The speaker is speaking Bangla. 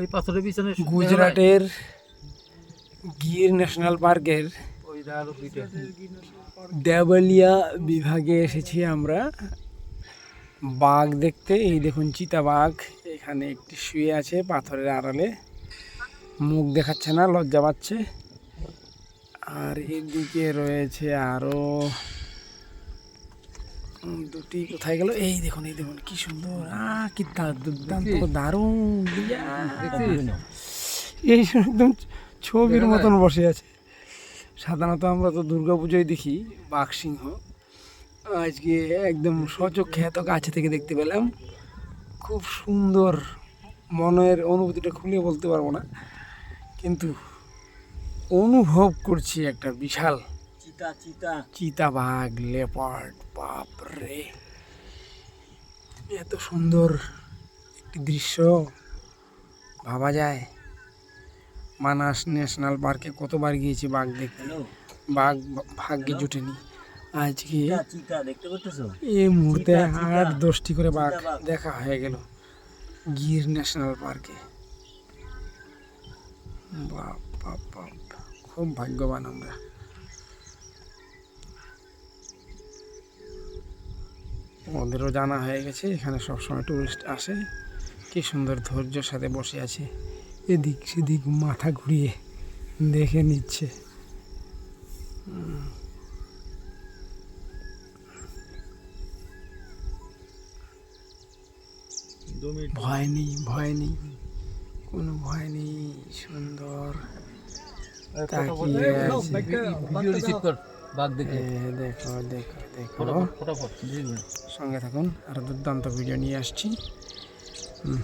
ওই পাথরের পিছনে গুজরাটের গির ন্যাশনাল পার্কের দেওয়ালিয়া বিভাগে এসেছি আমরা। বাঘ দেখতে এই দেখুন চিতা বাঘ এখানে একটি শুয়ে আছে পাথরের আড়ালে। মুখ দেখাচ্ছে না লজ্জা পাচ্ছে। আর এদিকে রয়েছে আরও উম, দুটি কোথায় গেল? এই দেখুন এই দেখুন কি সুন্দর। আহ কি দুর্দান্ত দারুণ। এই একদম ছবির মতন বসে আছে। সাধারণত আমরা তো দুর্গা পুজোয় দেখি বাঘ সিংহ আজকে একদম সচক্ষে এত কাছে থেকে দেখতে পেলাম। খুব সুন্দর মনের অনুভূতিটা খুলে বলতে পারব না। কিন্তু অনুভব করছি একটা বিশাল চিতা চিতা। চিতাবাঘ লেপার্ড বাপ রে। এত সুন্দর একটি দৃশ্য। ভাবা যায় মানাস ন্যাশনাল পার্কে কতবার গিয়েছি বাঘ দেখতে। বাঘ ভাগ্যে জুটেনি। আজকে এই মুহূর্তে। আট দশটি করে বাঘ। দেখা হয়ে গেল। গির ন্যাশনাল পার্কে। বাপ বাপ বাপ। খুব ভাগ্যবান আমরা। ওদেরও জানা হয়ে গেছে এখানে সবসময় টুরিস্ট আসে। কি সুন্দর ধৈর্যের সাথে বসে আছে। এদিক সেদিক মাথা ঘুরিয়ে দেখে নিচ্ছে। ভয় নেই ভয় নেই। কোনো ভয় নেই সুন্দর। তাকিয়ে আছে। বাঘ দেখে। দেখো দেখো দেখো। ফটাফট ফটাফট সঙ্গে থাকুন আর দুর্দান্ত ভিডিও নিয়ে আসছি। হুম।